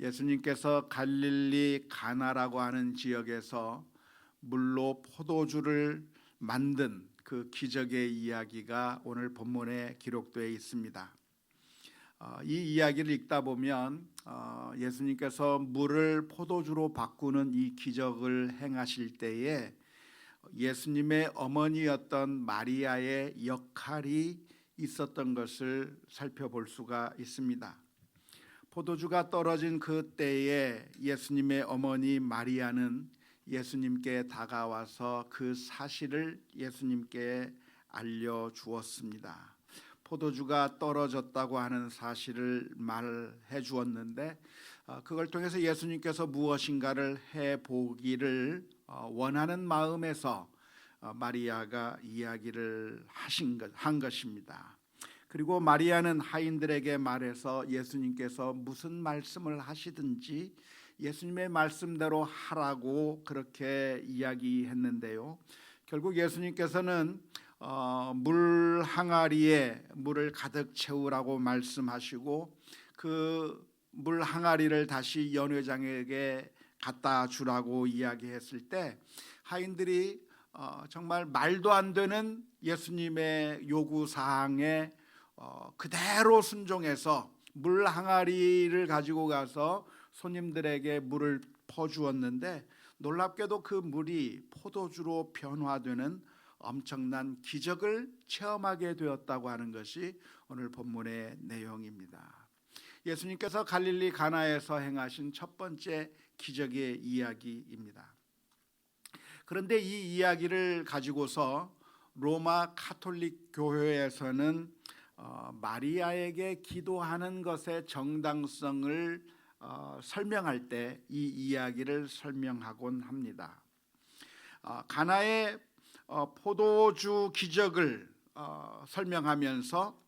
예수님께서 갈릴리 가나라고 하는 지역에서 물로 포도주를 만든 그 기적의 이야기가 오늘 본문에 기록되어 있습니다. 어, 이 이야기를 읽다 보면 어, 예수님께서 물을 포도주로 바꾸는 이 기적을 행하실 때에 예수님의 어머니였던 마리아의 역할이 있었던 것을 살펴볼 수가 있습니다. 포도주가 떨어진 그 때에 예수님의 어머니 마리아는 예수님께 다가와서 그 사실을 예수님께 알려 주었습니다. 포도주가 떨어졌다고 하는 사실을 말해 주었는데 어, 그걸 통해서 예수님께서 무엇인가를 해 보기를 어, 원하는 마음에서 어, 마리아가 이야기를 하신 것, 한 것입니다. 그리고 마리아는 하인들에게 말해서 예수님께서 무슨 말씀을 하시든지 예수님의 말씀대로 하라고 그렇게 이야기했는데요. 결국 예수님께서는 어, 물 항아리에 물을 가득 채우라고 말씀하시고 그 물 항아리를 다시 연회장에게 갖다 주라고 이야기했을 때 하인들이 어, 정말 말도 안 되는 예수님의 요구 사항에 어, 그대로 순종해서 물 항아리를 가지고 가서 손님들에게 물을 퍼주었는데 놀랍게도 그 물이 포도주로 변화되는 엄청난 기적을 체험하게 되었다고 하는 것이 오늘 본문의 내용입니다. 예수님께서 갈릴리 가나에서 행하신 첫 번째 기적의 이야기입니다. 그런데 이 이야기를 가지고서 로마 카톨릭 교회에서는 어, 마리아에게 기도하는 것의 정당성을 어, 설명할 때 이 이야기를 설명하곤 합니다. 어, 가나의 어, 포도주 기적을 어, 설명하면서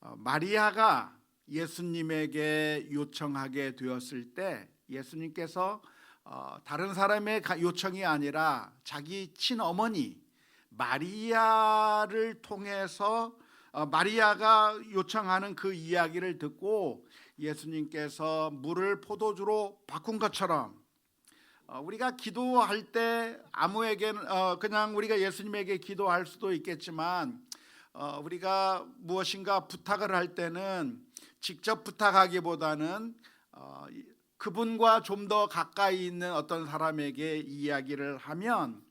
어, 마리아가 예수님에게 요청하게 되었을 때 예수님께서 어, 다른 사람의 가- 요청이 아니라 자기 친어머니 마리아를 통해서 어, 마리아가 요청하는 그 이야기를 듣고 예수님께서 물을 포도주로 바꾼 것처럼 어, 우리가 기도할 때 아무에게 어, 그냥 우리가 예수님에게 기도할 수도 있겠지만 어, 우리가 무엇인가 부탁을 할 때는 직접 부탁하기보다는 어, 이- 그분과 좀 더 가까이 있는 어떤 사람에게 이야기를 하면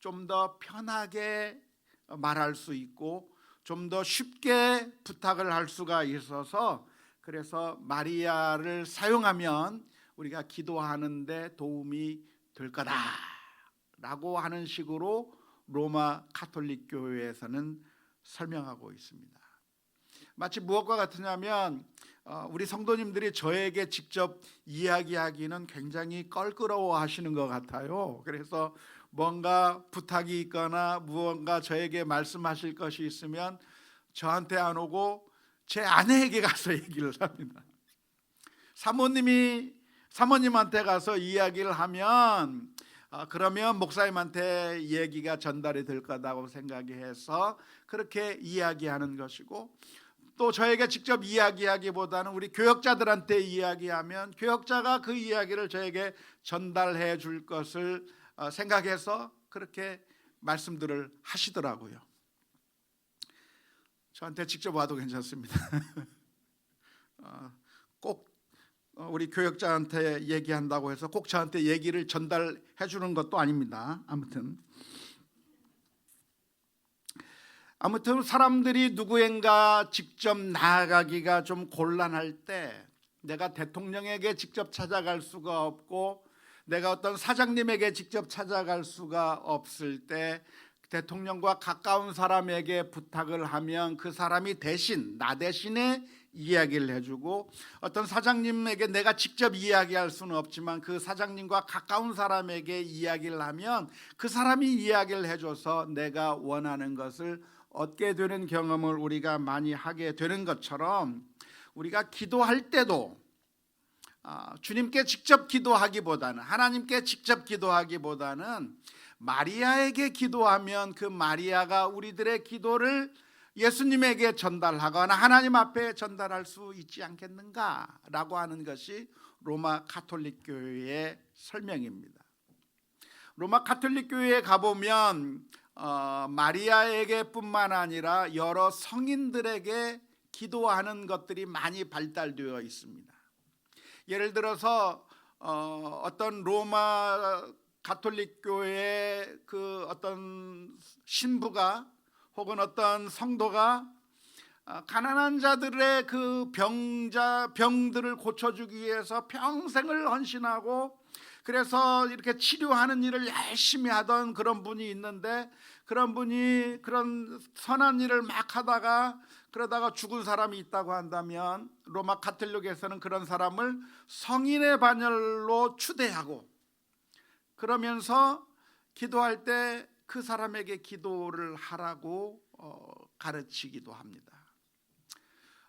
좀 더 편하게 말할 수 있고 좀 더 쉽게 부탁을 할 수가 있어서 그래서 마리아를 사용하면 우리가 기도하는데 도움이 될 거다라고 하는 식으로 로마 카톨릭 교회에서는 설명하고 있습니다. 마치 무엇과 같으냐면 어, 우리 성도님들이 저에게 직접 이야기하기는 굉장히 껄끄러워하시는 것 같아요. 그래서 뭔가 부탁이 있거나 무언가 저에게 말씀하실 것이 있으면 저한테 안 오고 제 아내에게 가서 얘기를 합니다. 사모님이 사모님한테 가서 이야기를 하면 어, 그러면 목사님한테 얘기가 전달이 될 거다고 생각해서 그렇게 이야기하는 것이고 또 저에게 직접 이야기하기보다는 우리 교역자들한테 이야기하면 교역자가 그 이야기를 저에게 전달해 줄 것을 어, 생각해서 그렇게 말씀들을 하시더라고요. 저한테 직접 와도 괜찮습니다. 어, 꼭 어, 우리 교역자한테 얘기한다고 해서 꼭 저한테 얘기를 전달해 주는 것도 아닙니다. 아무튼 아무튼 사람들이 누구인가 직접 나아가기가 좀 곤란할 때 내가 대통령에게 직접 찾아갈 수가 없고 내가 어떤 사장님에게 직접 찾아갈 수가 없을 때 대통령과 가까운 사람에게 부탁을 하면 그 사람이 대신 나 대신에 이야기를 해주고 어떤 사장님에게 내가 직접 이야기할 수는 없지만 그 사장님과 가까운 사람에게 이야기를 하면 그 사람이 이야기를 해줘서 내가 원하는 것을 얻게 되는 경험을 우리가 많이 하게 되는 것처럼 우리가 기도할 때도 아, 주님께 직접 기도하기보다는 하나님께 직접 기도하기보다는 마리아에게 기도하면 그 마리아가 우리들의 기도를 예수님에게 전달하거나 하나님 앞에 전달할 수 있지 않겠는가라고 하는 것이 로마 가톨릭 교회의 설명입니다. 로마 가톨릭 교회에 가보면 어, 마리아에게뿐만 아니라 여러 성인들에게 기도하는 것들이 많이 발달되어 있습니다. 예를 들어서 어, 어떤 로마 가톨릭 교회의 그 어떤 신부가 혹은 어떤 성도가 아, 가난한 자들의 그 병자 병들을 고쳐주기 위해서 평생을 헌신하고 그래서 이렇게 치료하는 일을 열심히 하던 그런 분이 있는데 그런 분이 그런 선한 일을 막 하다가 그러다가 죽은 사람이 있다고 한다면 로마 카톨릭에서는 그런 사람을 성인의 반열로 추대하고 그러면서 기도할 때 그 사람에게 기도를 하라고 어, 가르치기도 합니다.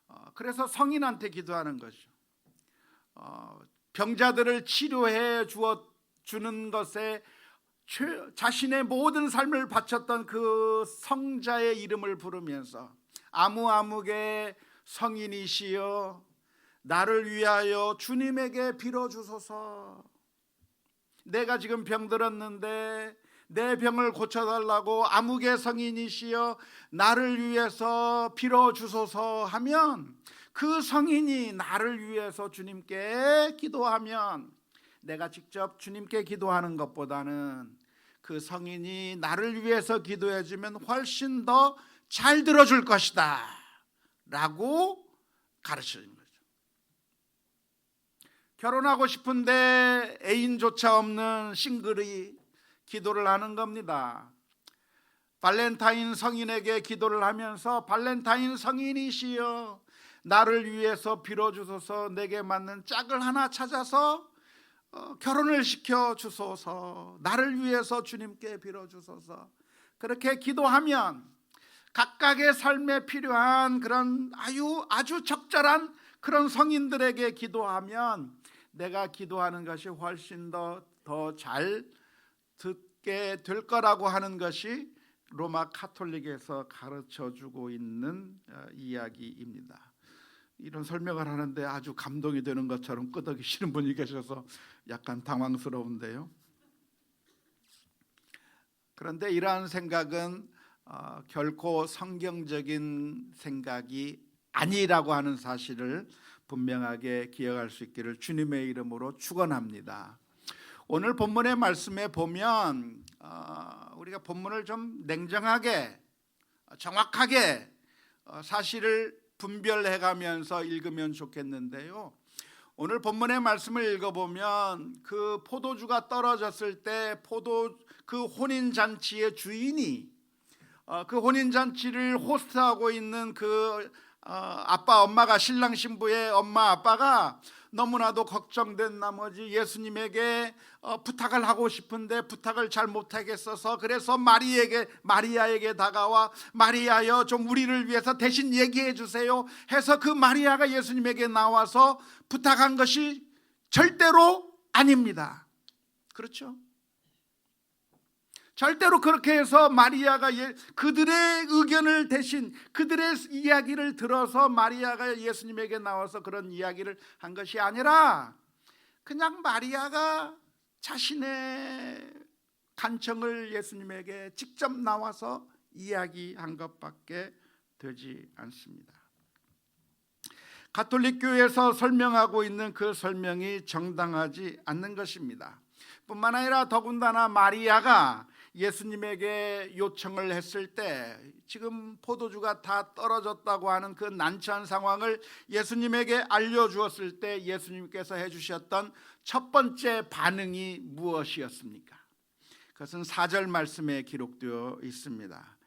어, 그래서 성인한테 기도하는 거죠. 어, 병자들을 치료해 주어 주는 것에 최- 자신의 모든 삶을 바쳤던 그 성자의 이름을 부르면서 아무아무게 성인이시여 나를 위하여 주님에게 빌어 주소서. 내가 지금 병들었는데 내 병을 고쳐 달라고 아무개 성인이시여 나를 위해서 빌어 주소서 하면 그 성인이 나를 위해서 주님께 기도하면 내가 직접 주님께 기도하는 것보다는 그 성인이 나를 위해서 기도해 주면 훨씬 더 잘 들어줄 것이다. 라고 가르치는 거죠. 결혼하고 싶은데 애인조차 없는 싱글이 기도를 하는 겁니다. 발렌타인 성인에게 기도를 하면서 발렌타인 성인이시여 나를 위해서 빌어주소서 내게 맞는 짝을 하나 찾아서 어, 결혼을 시켜 주소서 나를 위해서 주님께 빌어주소서. 그렇게 기도하면 각각의 삶에 필요한 그런 아주 아주 적절한 그런 성인들에게 기도하면 내가 기도하는 것이 훨씬 더 더 잘 듣게 될 거라고 하는 것이 로마 카톨릭에서 가르쳐 주고 있는 어, 이야기입니다. 이런 설명을 하는데 아주 감동이 되는 것처럼 끄덕이시는 분이 계셔서 약간 당황스러운데요. 그런데 이러한 생각은 어, 결코 성경적인 생각이 아니라고 하는 사실을 분명하게 기억할 수 있기를 주님의 이름으로 축원합니다. 오늘 본문의 말씀에 보면 어, 우리가 본문을 좀 냉정하게 정확하게 어, 사실을 분별해 가면서 읽으면 좋겠는데요. 오늘 본문의 말씀을 읽어보면 그 포도주가 떨어졌을 때 포도 그 혼인 잔치의 주인이 어, 그 혼인 잔치를 호스트하고 있는 그 어, 아빠 엄마가 신랑 신부의 엄마 아빠가 너무나도 걱정된 나머지 예수님에게 어, 부탁을 하고 싶은데 부탁을 잘 못하겠어서 그래서 마리에게 마리아에게 다가와 마리아여 좀 우리를 위해서 대신 얘기해 주세요 해서 그 마리아가 예수님에게 나와서 부탁한 것이 절대로 아닙니다. 그렇죠? 절대로 그렇게 해서 마리아가 예- 그들의 의견을 대신 그들의 이야기를 들어서 마리아가 예수님에게 나와서 그런 이야기를 한 것이 아니라 그냥 마리아가 자신의 간청을 예수님에게 직접 나와서 이야기한 것밖에 되지 않습니다. 가톨릭 교회에서 설명하고 있는 그 설명이 정당하지 않는 것입니다. 뿐만 아니라 더군다나 마리아가 예수님에게 요청을 했을 때 지금 포도주가 다 떨어졌다고 하는 그 난처한 상황을 예수님에게 알려주었을 때 예수님께서 해주셨던 첫 번째 반응이 무엇이었습니까? 그것은 사절 말씀에 기록되어 있습니다.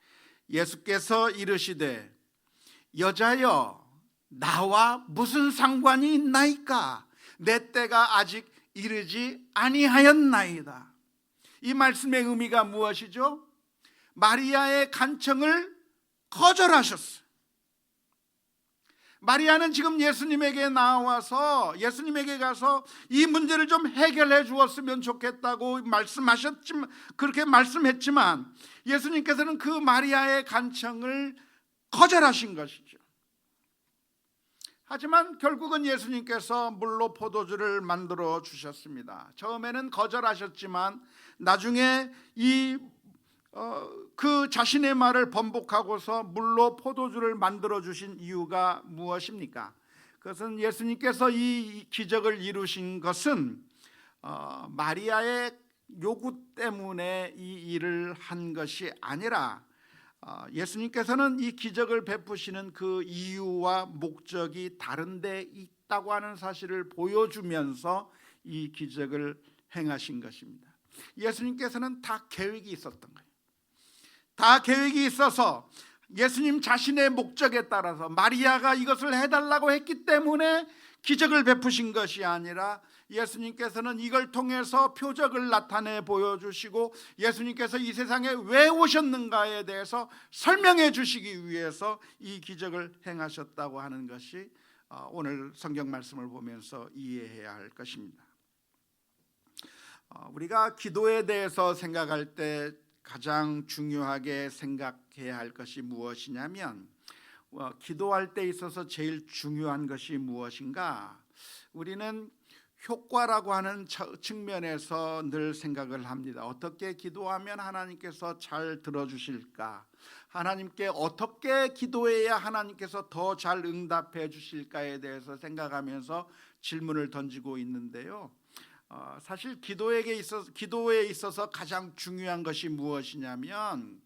예수께서 이르시되 여자여 나와 무슨 상관이 있나이까 내 때가 아직 이르지 아니하였나이다. 이 말씀의 의미가 무엇이죠? 마리아의 간청을 거절하셨어요. 마리아는 지금 예수님에게 나와서 예수님에게 가서 이 문제를 좀 해결해 주었으면 좋겠다고 말씀하셨지만 그렇게 말씀했지만 예수님께서는 그 마리아의 간청을 거절하신 것이죠. 하지만 결국은 예수님께서 물로 포도주를 만들어 주셨습니다. 처음에는 거절하셨지만 나중에 이 어, 그 자신의 말을 번복하고서 물로 포도주를 만들어 주신 이유가 무엇입니까? 그것은 예수님께서 이 기적을 이루신 것은 어, 마리아의 요구 때문에 이 일을 한 것이 아니라 어, 예수님께서는 이 기적을 베푸시는 그 이유와 목적이 다른데 있다고 하는 사실을 보여주면서 이 기적을 행하신 것입니다. 예수님께서는 다 계획이 있었던 거예요. 다 계획이 있어서 예수님 자신의 목적에 따라서 마리아가 이것을 해달라고 했기 때문에 기적을 베푸신 것이 아니라 예수님께서는 이걸 통해서 표적을 나타내 보여주시고 예수님께서 이 세상에 왜 오셨는가에 대해서 설명해 주시기 위해서 이 기적을 행하셨다고 하는 것이 어, 오늘 성경 말씀을 보면서 이해해야 할 것입니다. 어, 우리가 기도에 대해서 생각할 때 가장 중요하게 생각해야 할 것이 무엇이냐면 어, 기도할 때 있어서 제일 중요한 것이 무엇인가? 우리는 효과라고 하는 측면에서 늘 생각을 합니다. 어떻게 기도하면 하나님께서 잘 들어주실까? 하나님께 어떻게 기도해야 하나님께서 더 잘 응답해 주실까에 대해서 생각하면서 질문을 던지고 있는데요. 어, 사실 기도에게 있어 기도에 있어서 가장 중요한 것이 무엇이냐면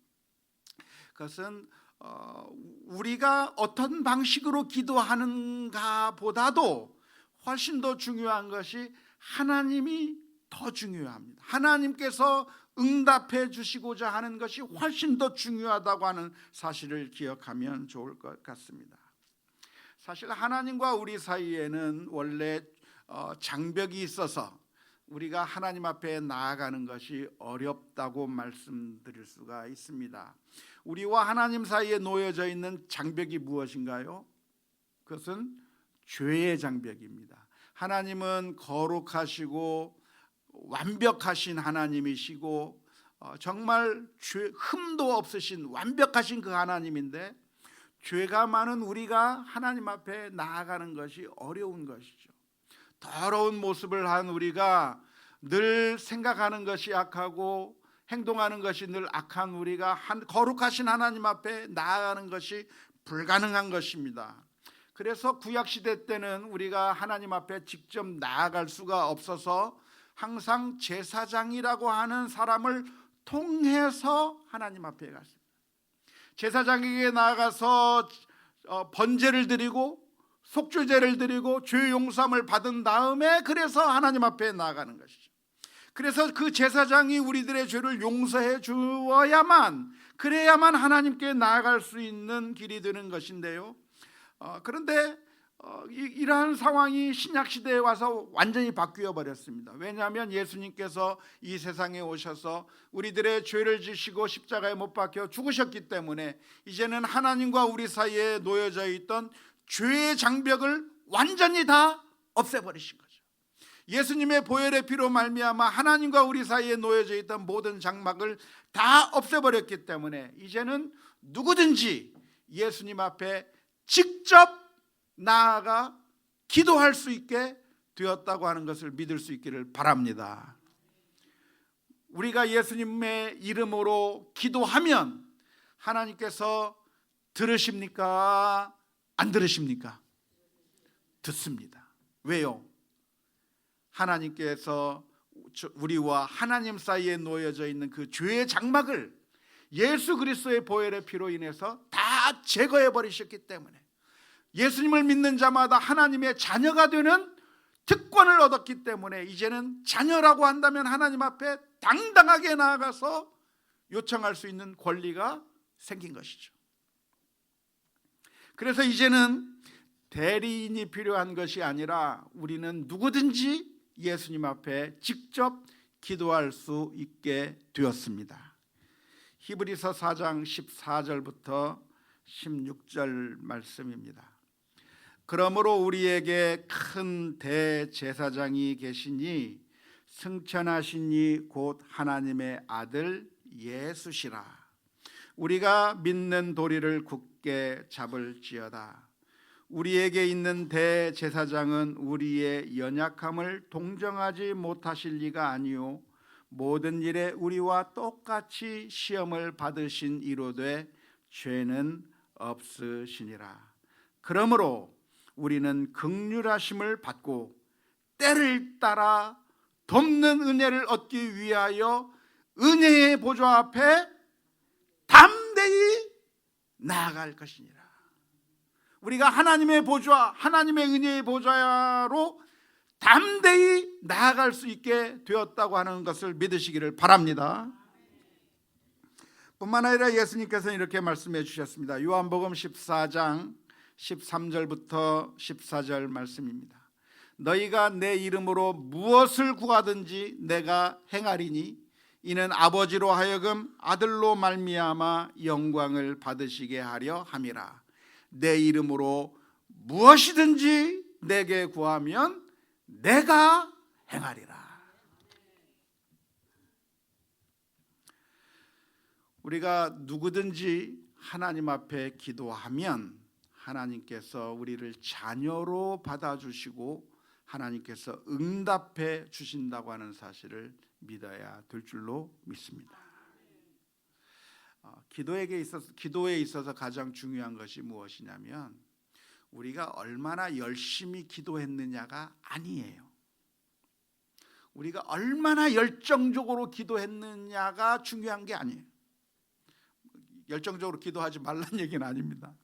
그것은 어, 우리가 어떤 방식으로 기도하는가 보다도 훨씬 더 중요한 것이 하나님이 더 중요합니다. 하나님께서 응답해 주시고자 하는 것이 훨씬 더 중요하다고 하는 사실을 기억하면 좋을 것 같습니다. 사실 하나님과 우리 사이에는 원래 어, 장벽이 있어서 우리가 하나님 앞에 나아가는 것이 어렵다고 말씀드릴 수가 있습니다. 우리와 하나님 사이에 놓여져 있는 장벽이 무엇인가요? 그것은 죄의 장벽입니다. 하나님은 거룩하시고 완벽하신 하나님이시고 어, 정말 죄 흠도 없으신 완벽하신 그 하나님인데 죄가 많은 우리가 하나님 앞에 나아가는 것이 어려운 것이죠. 더러운 모습을 한 우리가 늘 생각하는 것이 악하고 행동하는 것이 늘 악한 우리가 한 거룩하신 하나님 앞에 나아가는 것이 불가능한 것입니다. 그래서 구약 시대 때는 우리가 하나님 앞에 직접 나아갈 수가 없어서 항상 제사장이라고 하는 사람을 통해서 하나님 앞에 갔습니다. 제사장에게 나아가서 어, 번제를 드리고 속죄제를 드리고 죄 용서함을 받은 다음에 그래서 하나님 앞에 나아가는 것이죠. 그래서 그 제사장이 우리들의 죄를 용서해 주어야만 그래야만 하나님께 나아갈 수 있는 길이 되는 것인데요. 어, 그런데 어, 이, 러한 상황이 신약 시대에 와서 완전히 바뀌어 버렸습니다. 왜냐하면 예수님께서 이 세상에 오셔서 우리들의 죄를 지시고 십자가에 못 박혀 죽으셨기 때문에 이제는 하나님과 우리 사이에 놓여져 있던 죄의 장벽을 완전히 다 없애버리신 거죠. 예수님의 보혈의 피로 말미암아 하나님과 우리 사이에 놓여져 있던 모든 장막을 다 없애버렸기 때문에 이제는 누구든지 예수님 앞에 직접 나아가 기도할 수 있게 되었다고 하는 것을 믿을 수 있기를 바랍니다. 우리가 예수님의 이름으로 기도하면 하나님께서 들으십니까? 안 들으십니까? 듣습니다. 왜요? 하나님께서 우리와 하나님 사이에 놓여져 있는 그 죄의 장막을 예수 그리스도의 보혈의 피로 인해서 다 제거해 버리셨기 때문에 예수님을 믿는 자마다 하나님의 자녀가 되는 특권을 얻었기 때문에 이제는 자녀라고 한다면 하나님 앞에 당당하게 나아가서 요청할 수 있는 권리가 생긴 것이죠. 그래서 이제는 대리인이 필요한 것이 아니라 우리는 누구든지 예수님 앞에 직접 기도할 수 있게 되었습니다. 히브리서 4장 14절부터 16절 말씀입니다. 그러므로 우리에게 큰 대제사장이 계시니 승천하시니 곧 하나님의 아들 예수시라. 우리가 믿는 도리를 굳 게 잡을지어다. 우리에게 있는 대제사장은 우리의 연약함을 동정하지 못하실 리가 아니요 모든 일에 우리와 똑같이 시험을 받으신 이로되 죄는 없으시니라. 그러므로 우리는 극률하심을 받고 때를 따라 돕는 은혜를 얻기 위하여 은혜의 보좌 앞에 담대히 나아갈 것이니라. 우리가 하나님의 보좌, 하나님의 은혜의 보좌로 담대히 나아갈 수 있게 되었다고 하는 것을 믿으시기를 바랍니다. 뿐만 아니라 예수님께서는 이렇게 말씀해 주셨습니다. 요한복음 14장 13절부터 14절 말씀입니다. 너희가 내 이름으로 무엇을 구하든지 내가 행하리니 이는 아버지로 하여금 아들로 말미암아 영광을 받으시게 하려 함이라. 내 이름으로 무엇이든지 내게 구하면 내가 행하리라. 우리가 누구든지 하나님 앞에 기도하면 하나님께서 우리를 자녀로 받아주시고 하나님께서 응답해 주신다고 하는 사실을 믿어야 될 줄로 믿습니다. 어, 기도에게 있어서 기도에 있어서 가장 중요한 것이 무엇이냐면 우리가 얼마나 열심히 기도했느냐가 아니에요. 우리가 얼마나 열정적으로 기도했느냐가 중요한 게 아니에요. 열정적으로 기도하지 말란 얘기는 아닙니다.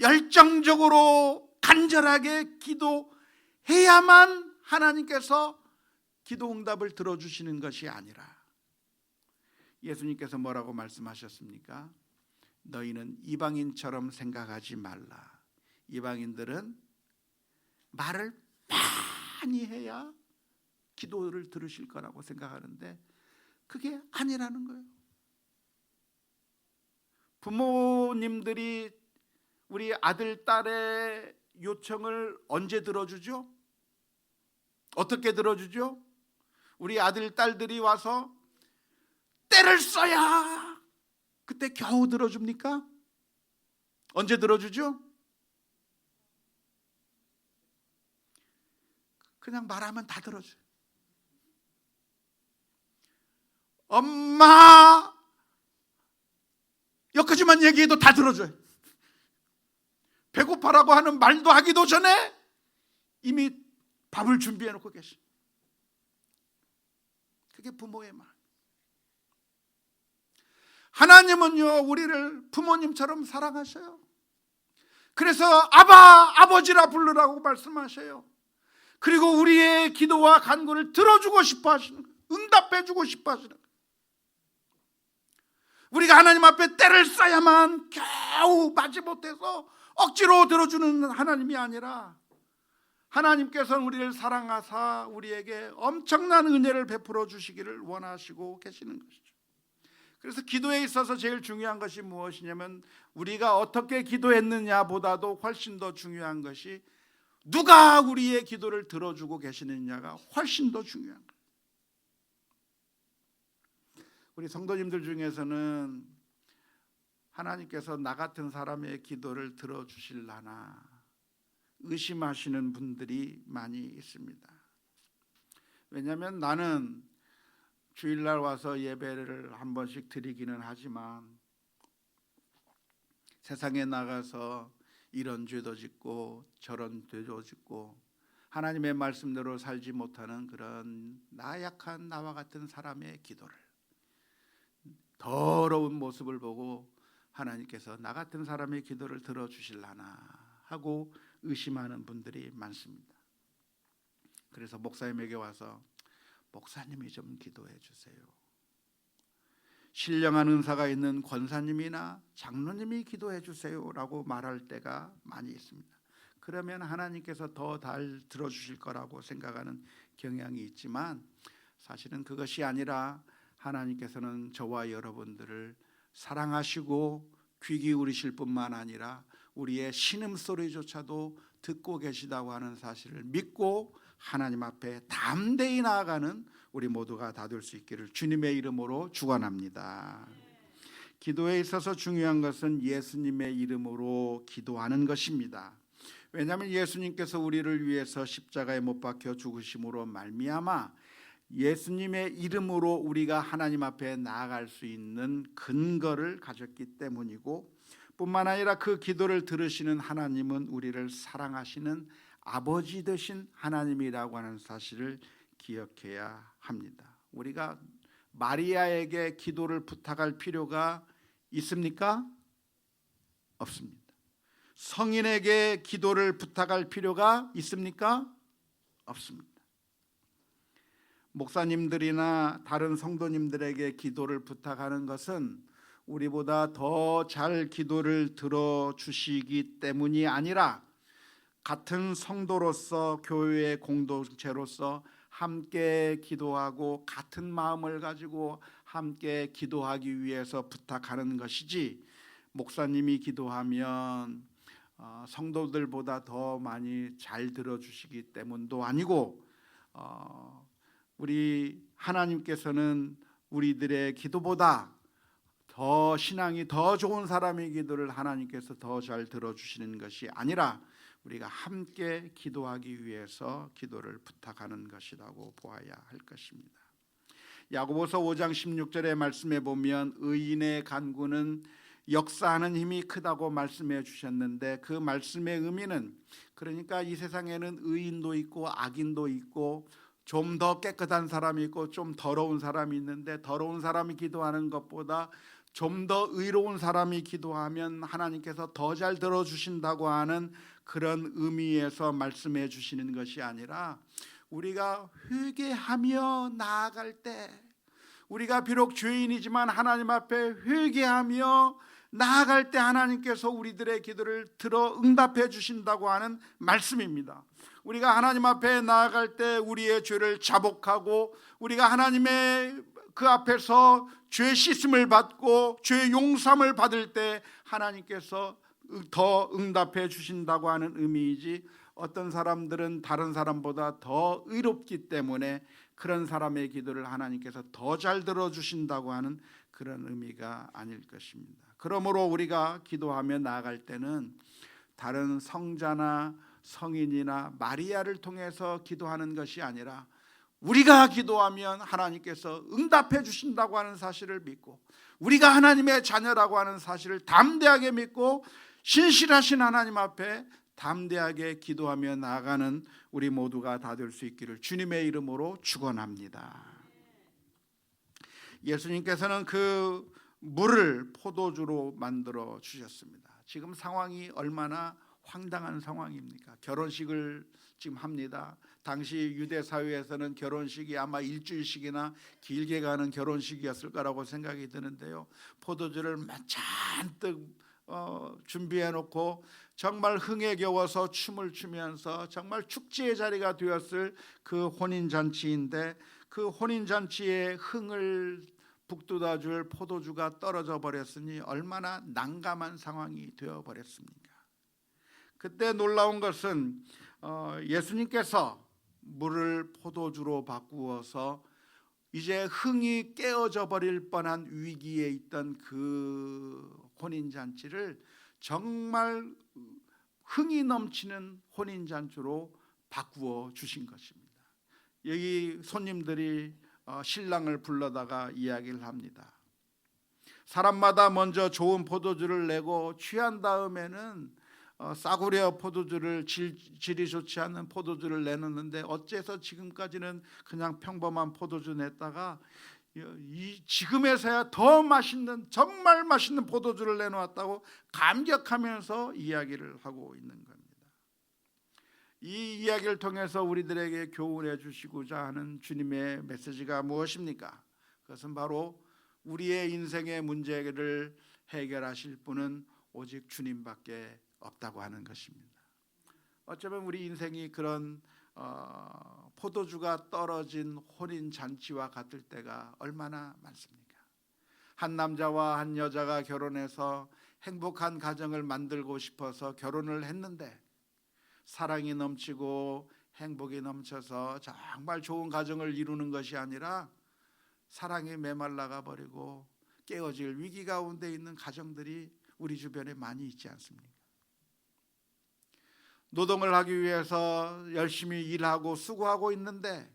열정적으로 간절하게 기도해야만 하나님께서 기도 응답을 들어주시는 것이 아니라 예수님께서 뭐라고 말씀하셨습니까? 너희는 이방인처럼 생각하지 말라. 이방인들은 말을 많이 해야 기도를 들으실 거라고 생각하는데 그게 아니라는 거예요. 부모님들이 우리 아들, 딸의 요청을 언제 들어주죠? 어떻게 들어주죠? 우리 아들, 딸들이 와서 때를 써야 그때 겨우 들어줍니까? 언제 들어주죠? 그냥 말하면 다 들어줘요. 엄마 여기까지만 얘기해도 다 들어줘요. 배고파라고 하는 말도 하기도 전에 이미 밥을 준비해 놓고 계시. 그게 부모의 말. 하나님은요 우리를 부모님처럼 사랑하셔요. 그래서 아바 아버지라 부르라고 말씀하셔요. 그리고 우리의 기도와 간구를 들어주고 싶어 하시는 거예요. 응답해 주고 싶어 하시는. 우리가 하나님 앞에 때를 써야만 겨우 맞지 못해서 억지로 들어주는 하나님이 아니라 하나님께서는 우리를 사랑하사 우리에게 엄청난 은혜를 베풀어 주시기를 원하시고 계시는 것이죠. 그래서 기도에 있어서 제일 중요한 것이 무엇이냐면 우리가 어떻게 기도했느냐보다도 훨씬 더 중요한 것이 누가 우리의 기도를 들어주고 계시느냐가 훨씬 더 중요한 거예요. 우리 성도님들 중에서는 하나님께서 나 같은 사람의 기도를 들어주실라나 의심하시는 분들이 많이 있습니다. 왜냐하면 나는 주일날 와서 예배를 한 번씩 드리기는 하지만 세상에 나가서 이런 죄도 짓고 저런 죄도 짓고 하나님의 말씀대로 살지 못하는 그런 나약한 나와 같은 사람의 기도를 더러운 모습을 보고 하나님께서 나 같은 사람의 기도를 들어주실라나 하고 의심하는 분들이 많습니다. 그래서 목사님에게 와서 목사님이 좀 기도해 주세요. 신령한 은사가 있는 권사님이나 장로님이 기도해 주세요라고 말할 때가 많이 있습니다. 그러면 하나님께서 더 잘 들어주실 거라고 생각하는 경향이 있지만 사실은 그것이 아니라 하나님께서는 저와 여러분들을 사랑하시고 귀 기울이실 뿐만 아니라 우리의 신음 소리조차도 듣고 계시다고 하는 사실을 믿고 하나님 앞에 담대히 나아가는 우리 모두가 다 될 수 있기를 주님의 이름으로 축원합니다. 기도에 있어서 중요한 것은 예수님의 이름으로 기도하는 것입니다. 왜냐하면 예수님께서 우리를 위해서 십자가에 못 박혀 죽으심으로 말미암아 예수님의 이름으로 우리가 하나님 앞에 나아갈 수 있는 근거를 가졌기 때문이고 뿐만 아니라 그 기도를 들으시는 하나님은 우리를 사랑하시는 아버지 되신 하나님이라고 하는 사실을 기억해야 합니다. 우리가 마리아에게 기도를 부탁할 필요가 있습니까? 없습니다. 성인에게 기도를 부탁할 필요가 있습니까? 없습니다. 목사님들이나 다른 성도님들에게 기도를 부탁하는 것은 우리보다 더 잘 기도를 들어 주시기 때문이 아니라 같은 성도로서 교회의 공동체로서 함께 기도하고 같은 마음을 가지고 함께 기도하기 위해서 부탁하는 것이지 목사님이 기도하면 어, 성도들보다 더 많이 잘 들어주시기 때문도 아니고 어, 우리 하나님께서는 우리들의 기도보다 더 신앙이 더 좋은 사람의 기도를 하나님께서 더 잘 들어주시는 것이 아니라 우리가 함께 기도하기 위해서 기도를 부탁하는 것이라고 보아야 할 것입니다. 야고보서 5장 16절의 말씀에 보면 의인의 간구는 역사하는 힘이 크다고 말씀해 주셨는데 그 말씀의 의미는 그러니까 이 세상에는 의인도 있고 악인도 있고 좀 더 깨끗한 사람이 있고 좀 더러운 사람이 있는데 더러운 사람이 기도하는 것보다 좀 더 의로운 사람이 기도하면 하나님께서 더 잘 들어주신다고 하는 그런 의미에서 말씀해 주시는 것이 아니라 우리가 회개하며 나아갈 때 우리가 비록 죄인이지만 하나님 앞에 회개하며 나아갈 때 하나님께서 우리들의 기도를 들어 응답해 주신다고 하는 말씀입니다. 우리가 하나님 앞에 나아갈 때 우리의 죄를 자복하고 우리가 하나님의 그 앞에서 죄 씻음을 받고 죄 용서함을 받을 때 하나님께서 더 응답해 주신다고 하는 의미이지 어떤 사람들은 다른 사람보다 더 의롭기 때문에 그런 사람의 기도를 하나님께서 더 잘 들어 주신다고 하는 그런 의미가 아닐 것입니다. 그러므로 우리가 기도하며 나아갈 때는 다른 성자나 성인이나 마리아를 통해서 기도하는 것이 아니라 우리가 기도하면 하나님께서 응답해 주신다고 하는 사실을 믿고 우리가 하나님의 자녀라고 하는 사실을 담대하게 믿고 신실하신 하나님 앞에 담대하게 기도하며 나아가는 우리 모두가 다 될 수 있기를 주님의 이름으로 축원합니다. 예수님께서는 그 물을 포도주로 만들어 주셨습니다. 지금 상황이 얼마나 황당한 상황입니까? 결혼식을 지금 합니다. 당시 유대 사회에서는 결혼식이 아마 일주일씩이나 길게 가는 결혼식이었을 거라고 생각이 드는데요. 포도주를 잔뜩 어, 준비해 놓고 정말 흥에 겨워서 춤을 추면서 정말 축제의 자리가 되었을 그 혼인 잔치인데 그 혼인 잔치에 흥을 북돋아 줄 포도주가 떨어져 버렸으니 얼마나 난감한 상황이 되어 버렸습니까? 그때 놀라운 것은 어, 예수님께서 물을 포도주로 바꾸어서 이제 흥이 깨어져 버릴 뻔한 위기에 있던 그 혼인 잔치를 정말 흥이 넘치는 혼인 잔치로 바꾸어 주신 것입니다. 여기 손님들이 어, 신랑을 불러다가 이야기를 합니다. 사람마다 먼저 좋은 포도주를 내고 취한 다음에는 어, 싸구려 포도주를 질, 질이 좋지 않은 포도주를 내놓는데 어째서 지금까지는 그냥 평범한 포도주 냈다가 이 지금에서야 더 맛있는 정말 맛있는 포도주를 내놓았다고 감격하면서 이야기를 하고 있는 겁니다. 이 이야기를 통해서 우리들에게 교훈해 주시고자 하는 주님의 메시지가 무엇입니까? 그것은 바로 우리의 인생의 문제를 해결하실 분은 오직 주님밖에 없다고 하는 것입니다. 어쩌면 우리 인생이 그런 어, 포도주가 떨어진 혼인 잔치와 같을 때가 얼마나 많습니까? 한 남자와 한 여자가 결혼해서 행복한 가정을 만들고 싶어서 결혼을 했는데 사랑이 넘치고 행복이 넘쳐서 정말 좋은 가정을 이루는 것이 아니라 사랑이 메말라가 버리고 깨어질 위기 가운데 있는 가정들이 우리 주변에 많이 있지 않습니까? 노동을 하기 위해서 열심히 일하고 수고하고 있는데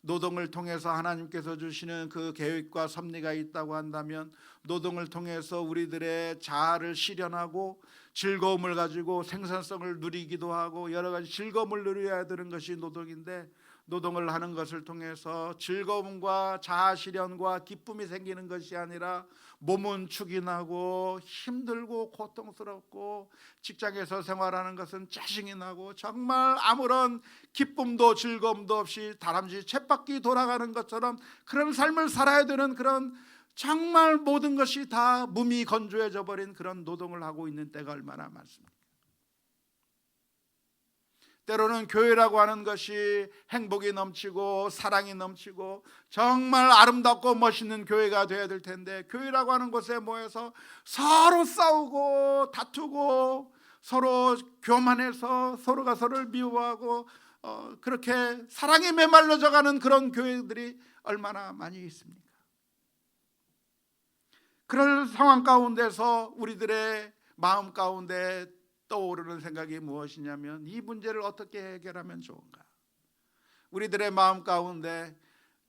노동을 통해서 하나님께서 주시는 그 계획과 섭리가 있다고 한다면 노동을 통해서 우리들의 자아를 실현하고 즐거움을 가지고 생산성을 누리기도 하고 여러 가지 즐거움을 누려야 되는 것이 노동인데 노동을 하는 것을 통해서 즐거움과 자아 실현과 기쁨이 생기는 것이 아니라 몸은 축이 나고 힘들고 고통스럽고 직장에서 생활하는 것은 짜증이 나고 정말 아무런 기쁨도 즐거움도 없이 다람쥐 쳇바퀴 돌아가는 것처럼 그런 삶을 살아야 되는 그런 정말 모든 것이 다 몸이 건조해져 버린 그런 노동을 하고 있는 때가 얼마나 많습니까? 때로는 교회라고 하는 것이 행복이 넘치고 사랑이 넘치고 정말 아름답고 멋있는 교회가 되어야 될 텐데 교회라고 하는 곳에 모여서 서로 싸우고 다투고 서로 교만해서 서로가 서로를 미워하고 어, 그렇게 사랑에 메말라져 가는 그런 교회들이 얼마나 많이 있습니까? 그런 상황 가운데서 우리들의 마음 가운데 떠오르는 생각이 무엇이냐면 이 문제를 어떻게 해결하면 좋은가? 우리들의 마음 가운데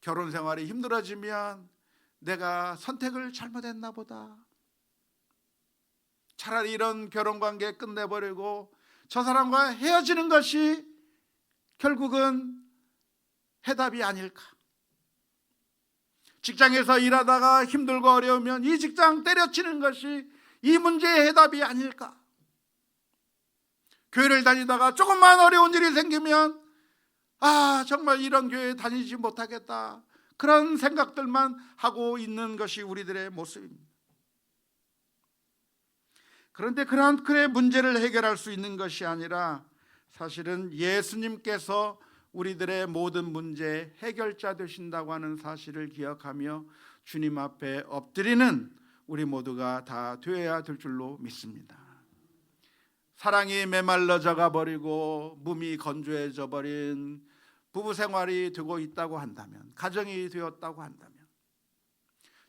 결혼 생활이 힘들어지면 내가 선택을 잘못했나 보다. 차라리 이런 결혼 관계 끝내버리고 저 사람과 헤어지는 것이 결국은 해답이 아닐까? 직장에서 일하다가 힘들고 어려우면 이 직장 때려치는 것이 이 문제의 해답이 아닐까? 교회를 다니다가 조금만 어려운 일이 생기면 아 정말 이런 교회 다니지 못하겠다 그런 생각들만 하고 있는 것이 우리들의 모습입니다. 그런데 그러한 그의 문제를 해결할 수 있는 것이 아니라 사실은 예수님께서 우리들의 모든 문제 해결자 되신다고 하는 사실을 기억하며 주님 앞에 엎드리는 우리 모두가 다 되어야 될 줄로 믿습니다. 사랑이 메말라져가 버리고 몸이 건조해져 버린 부부 생활이 되고 있다고 한다면 가정이 되었다고 한다면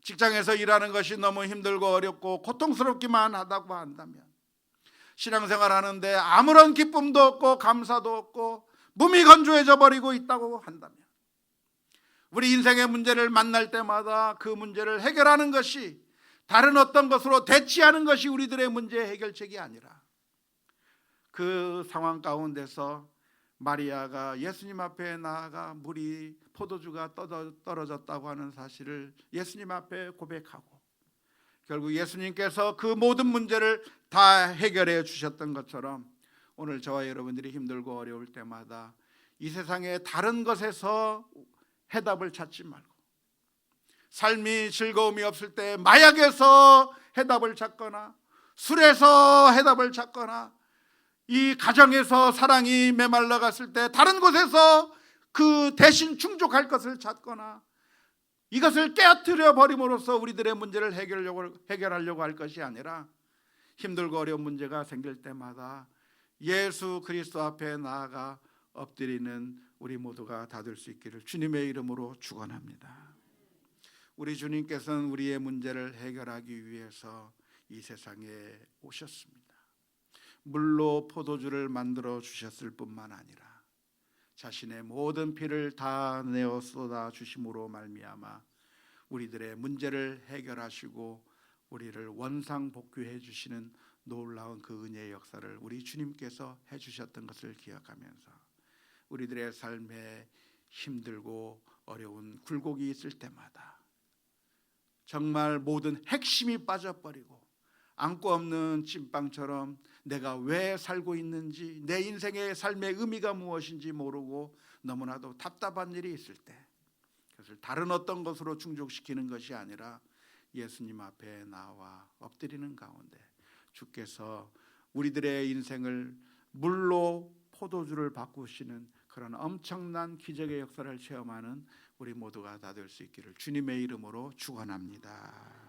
직장에서 일하는 것이 너무 힘들고 어렵고 고통스럽기만 하다고 한다면 신앙생활 하는데 아무런 기쁨도 없고 감사도 없고 몸이 건조해져 버리고 있다고 한다면 우리 인생의 문제를 만날 때마다 그 문제를 해결하는 것이 다른 어떤 것으로 대치하는 것이 우리들의 문제 해결책이 아니라 그 상황 가운데서 마리아가 예수님 앞에 나아가 물이 포도주가 떨어졌다고 하는 사실을 예수님 앞에 고백하고 결국 예수님께서 그 모든 문제를 다 해결해 주셨던 것처럼 오늘 저와 여러분들이 힘들고 어려울 때마다 이 세상의 다른 것에서 해답을 찾지 말고 삶이 즐거움이 없을 때 마약에서 해답을 찾거나 술에서 해답을 찾거나 이 가정에서 사랑이 메말라 갔을 때 다른 곳에서 그 대신 충족할 것을 찾거나 이것을 깨뜨려 버림으로써 우리들의 문제를 해결하려고, 해결하려고 할 것이 아니라 힘들고 어려운 문제가 생길 때마다 예수 그리스도 앞에 나아가 엎드리는 우리 모두가 다 될 수 있기를 주님의 이름으로 축원합니다. 우리 주님께서는 우리의 문제를 해결하기 위해서 이 세상에 오셨습니다. 물로 포도주를 만들어 주셨을 뿐만 아니라 자신의 모든 피를 다 내어 쏟아 주심으로 말미암아 우리들의 문제를 해결하시고 우리를 원상 복귀해 주시는 놀라운 그 은혜의 역사를 우리 주님께서 해 주셨던 것을 기억하면서 우리들의 삶에 힘들고 어려운 굴곡이 있을 때마다 정말 모든 핵심이 빠져버리고 안고 없는 찐빵처럼 내가 왜 살고 있는지 내 인생의 삶의 의미가 무엇인지 모르고 너무나도 답답한 일이 있을 때 그것을 다른 어떤 것으로 충족시키는 것이 아니라 예수님 앞에 나와 엎드리는 가운데 주께서 우리들의 인생을 물로 포도주를 바꾸시는 그런 엄청난 기적의 역사를 체험하는 우리 모두가 다 될 수 있기를 주님의 이름으로 축원합니다.